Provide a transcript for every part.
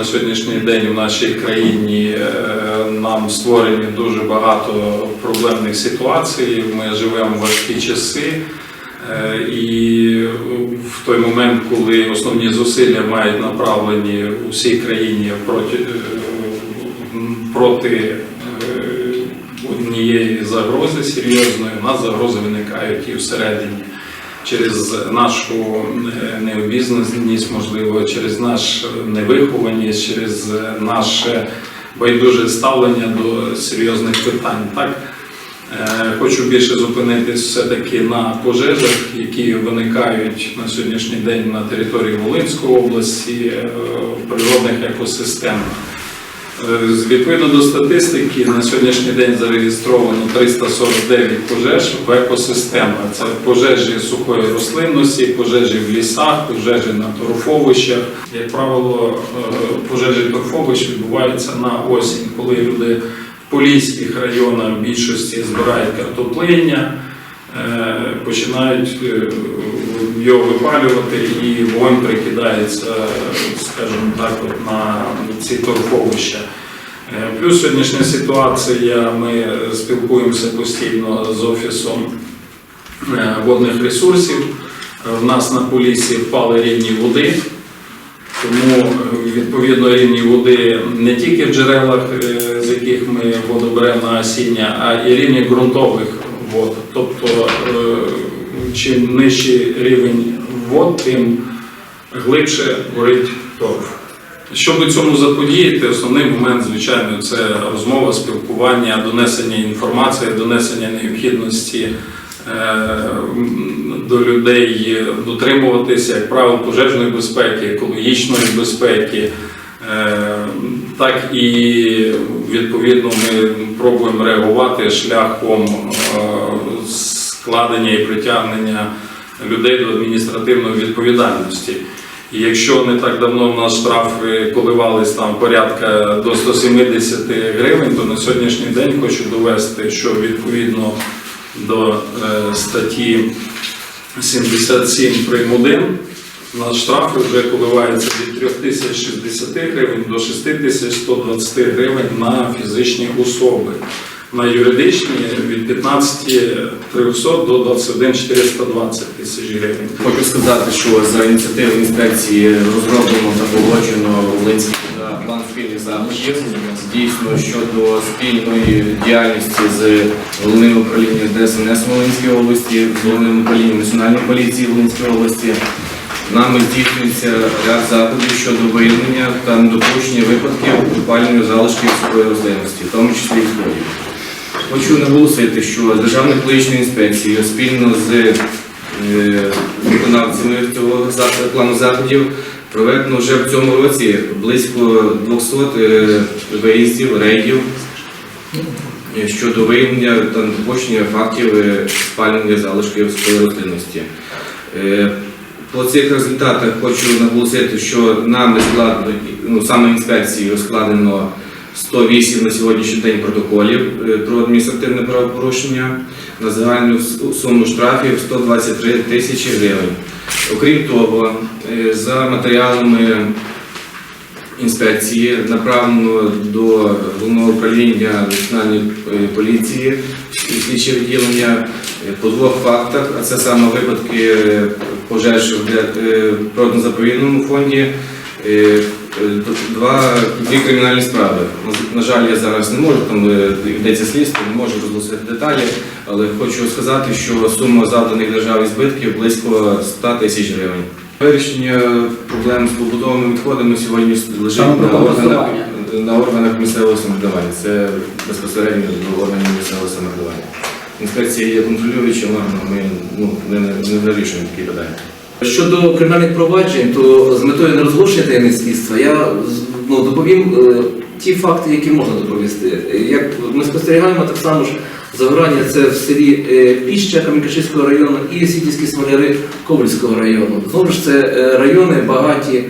на сьогоднішній день в нашій країні е, нам створені дуже багато проблемних ситуацій. Ми живемо в важкі часи. Е, І в той момент, коли основні зусилля мають направлені у всій країні проти, е, проти однієї загрози серйозної, у нас загрози виникають і всередині через нашу е, необізнаність, можливо, через наш невихованість, через наше байдуже ставлення до серйозних питань. Так? Е, Хочу більше зупинитись все-таки на пожежах, які виникають на сьогоднішній день на території Волинської області, е, в природних екосистемах. Е, Відповідно до статистики, на сьогоднішній день зареєстровано 349 пожеж в екосистемах. Це пожежі сухої рослинності, пожежі в лісах, пожежі на торфовищах. Як правило, е, пожежі торфовищ відбуваються на осінь, коли люди в поліських районах в більшості збирають картоплиння, е, починають його випалювати і вогонь прикидається, скажімо так, на ці торфовища. Е, Плюс сьогоднішня ситуація, ми спілкуємося постійно з офісом е, водних ресурсів. В нас на полісі впали рівні води, тому е, відповідно рівні води не тільки в джерелах, з яких ми воду беремо на осіння, а і рівні ґрунтових вод. Тобто, чим нижчий рівень вод, тим глибше горить торф. Щоб цьому заподіяти, основний момент, звичайно, це розмова, спілкування, донесення інформації, донесення необхідності е, до людей дотримуватися як правил пожежної безпеки, екологічної безпеки. Е, Так і відповідно ми пробуємо реагувати шляхом е, складення і притягнення людей до адміністративної відповідальності. І якщо не так давно в нас штрафи коливались там порядка до 170 гривень, то на сьогоднішній день хочу довести, що відповідно до е, статті 77 прим. 1 у нас штрафи вже коливаються від 3060 гривень до 6120 гривень на фізичні особи. На юридичні від 15300 до 21420 тисяч гривень. Хочу сказати, що за ініціативи інспекції розроблено та погоджено Волинський план спільних заходів. Дійсно щодо спільної діяльності з головним управлінням ДСНС Волинської області, з головним управлінням Національної поліції Волинської області. Нами здійснюється ряд заходів щодо виявлення та недопущення випадків випалювання залишків сухої рослинності, в тому числі і сходів. Хочу наголосити, що Державна екологічна інспекція спільно з е, виконавцями цього плану заходів проведено вже в цьому році близько 200 е, виїздів, рейдів е, щодо виявлення та недопущення фактів спалювання залишків сухої рослинності. По цих результатах хочу наголосити, що нами складено, ну, саме інспекцією складено 108 на сьогоднішній день протоколів е, про адміністративне правопорушення на загальну суму штрафів 123 тисячі гривень. Окрім того, е, за матеріалами інспекції направлено до головного управління національної е, поліції і слідче відділення по двох фактах, а це саме випадки пожеж в природно-заповідному фонді. Е, Два дві кримінальні справи. На- жаль, я зараз не можу, там е, йдеться слідство, не можу розголосити деталі, але хочу сказати, що сума завданих державі збитків близько 100 тисяч гривень. Вирішення проблем з побутовими відходами сьогодні лежить на органах, на органах місцевого самоврядування. Це безпосередньо до органів місцевого самоврядування. Інспекція є контролюючим органом, ми ну, не, не, не вирішуємо такі питання. Щодо кримінальних проваджень, то з метою нерозголошення таємниць слідства я ну, доповім е, ті факти, які можна доповісти. Е, Як ми спостерігаємо, так само ж загорання це в селі е, Піща Кам'янкаширського району і Сітівські смоляри Ковальського району. Знову ж це е, райони багаті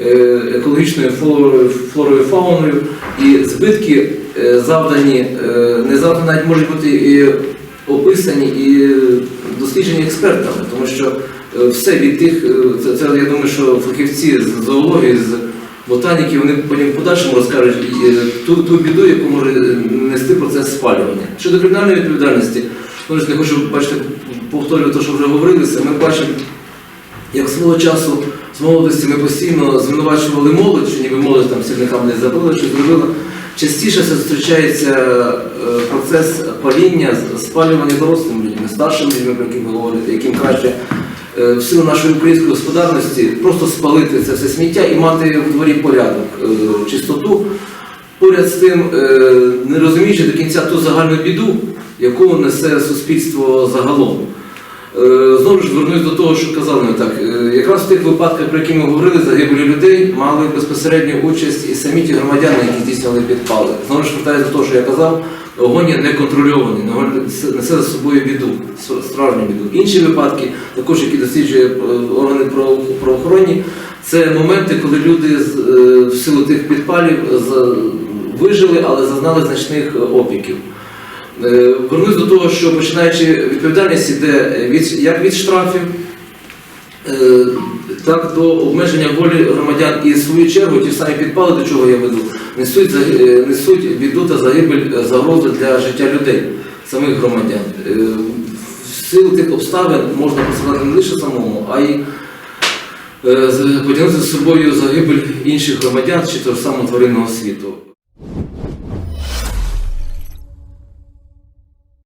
е, екологічною флорою, флорою фауною, і збитки е, завдані, е, не завдані навіть можуть бути і описані і досліджені експертами, тому що е, все від тих, е, це, це я думаю, що фахівці з зоології, з ботаніки, вони потім в подальшому розкажуть е, ту, ту біду, яку може нести процес спалювання. Щодо кримінальної відповідальності, ну, не хочу бачите, повторювати те, що вже говорилося, ми бачимо, як свого часу з молодості ми постійно звинувачували молодь, що ніби молодь там сірникам не забила, що зробила. Частіше це зустрічається е, процес паління, спалювання дорослими людьми, старшими людьми, про яких ви говорите, яким краще е, в силу нашої української господарності просто спалити це все сміття і мати в дворі порядок, е, чистоту. Поряд з тим, не розуміючи до кінця ту загальну біду, яку несе суспільство загалом. Е, Знову ж звернусь до того, що казали ми так. Е, Якраз в тих випадках, про які ми говорили, загибелі людей мали безпосередню участь і самі ті громадяни, які здійснювали підпали. Знову ж звертаюся до того, що я казав, огонь є неконтрольований, несе за собою біду, справжню біду. Інші випадки, також які досліджує е, органи право- правоохоронні, це моменти, коли люди в силу тих підпалів вижили, але зазнали значних опіків. Е, Вернусь до того, що починаючи відповідальність іде від, як від штрафів, е, так до обмеження волі громадян і в свою чергу ті самі підпали, до чого я веду, несуть, е, несуть біду та загибель загрозу для життя людей, самих громадян. В тих обставин можна посилати не лише самому, а й потягнути з собою загибель інших громадян чи того самого тваринного світу.